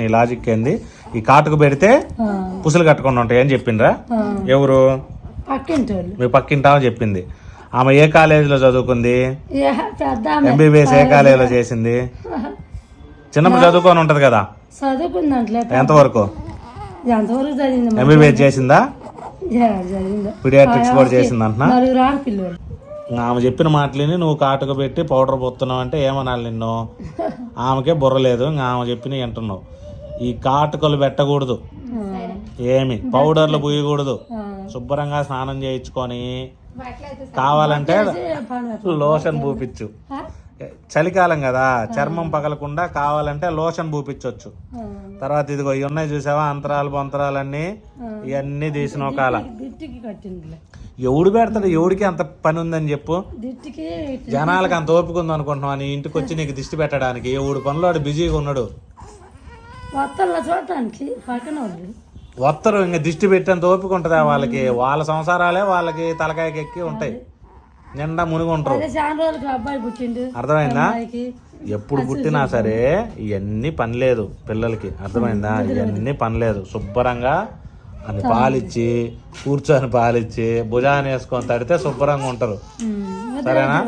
నీ లాజిక్ ఏంది? ఈ కాటుకు పెడితే పుసులు కట్టకుండా ఉంటాయి అని చెప్పిండ్రా ఎవరు? పక్కింటి మీ పక్కింటామని చెప్పింది. ఆమె ఏ కాలేజీలో చదువుకుంది? ఎంబీబీఎస్ ఏ కాలేజీలో. చేసింది? చిన్నప్పుడు చదువుకొని ఉంటది కదా? ఎంతవరకు? ఎంబీబీఎస్ చేసిందా? పీడియాట్రిక్స్ కూడా చేసింది అంటున్నా ఆమె చెప్పిన మాటలని నువ్వు కాటుకు పెట్టి పౌడర్ పోతున్నావు అంటే ఏమనాలి నిన్ను? ఆమెకే బుర్ర లేదు ఇంకా ఆమె చెప్పిన వింటున్నావు. ఈ కాటుకలు పెట్టకూడదు. ఏమి? పౌడర్లు పూయకూడదు శుభ్రంగా స్నానం చేయించుకొని కావాలంటే. లోషన్ పూపించు? చలికాలం కదా చర్మం పగలకుండా కావాలంటే లోషన్ పూపించవచ్చు తర్వాత ఇదిగో ఇవి ఉన్నాయి చూసావా? అంతరాలు బొంతరాలన్నీ ఇవన్నీ తీసిన కాల. ఎవడు పెడతాడు? ఎవడికి అంత పని ఉందని చెప్పు. దిట్టుకి జనాలకు అంత ఓపిక ఉంది అనుకుంటున్నావు నీ ఇంటికి వచ్చి నీకు దిష్టి పెట్టడానికి. ఎవడు పనిలో వాడు బిజీగా ఉన్నాడు. వత్తల్లో చూడటానికి పక్కన వాళ్ళు వత్తరు ఇంకా దిష్టి పెట్టేంత ఓపిక ఉంటుందా వాళ్ళకి? వాళ్ళ సంసారాలే వాళ్ళకి తలకాయకి ఎక్కి ఉంటాయి. నిండా మునిగి ఉంటారు అబ్బాయి పుట్టిండు. అర్థమైందా? ఎప్పుడు పుట్టినా సరే ఇవన్నీ పని లేదు పిల్లలకి. అర్థమైందా? ఇవన్నీ పని లేదు శుభ్రంగా అని పాలిచ్చి కూర్చొని పాలిచ్చి భుజాన్ని వేసుకొని తడితే శుభ్రంగా ఉంటారు. సరేనా.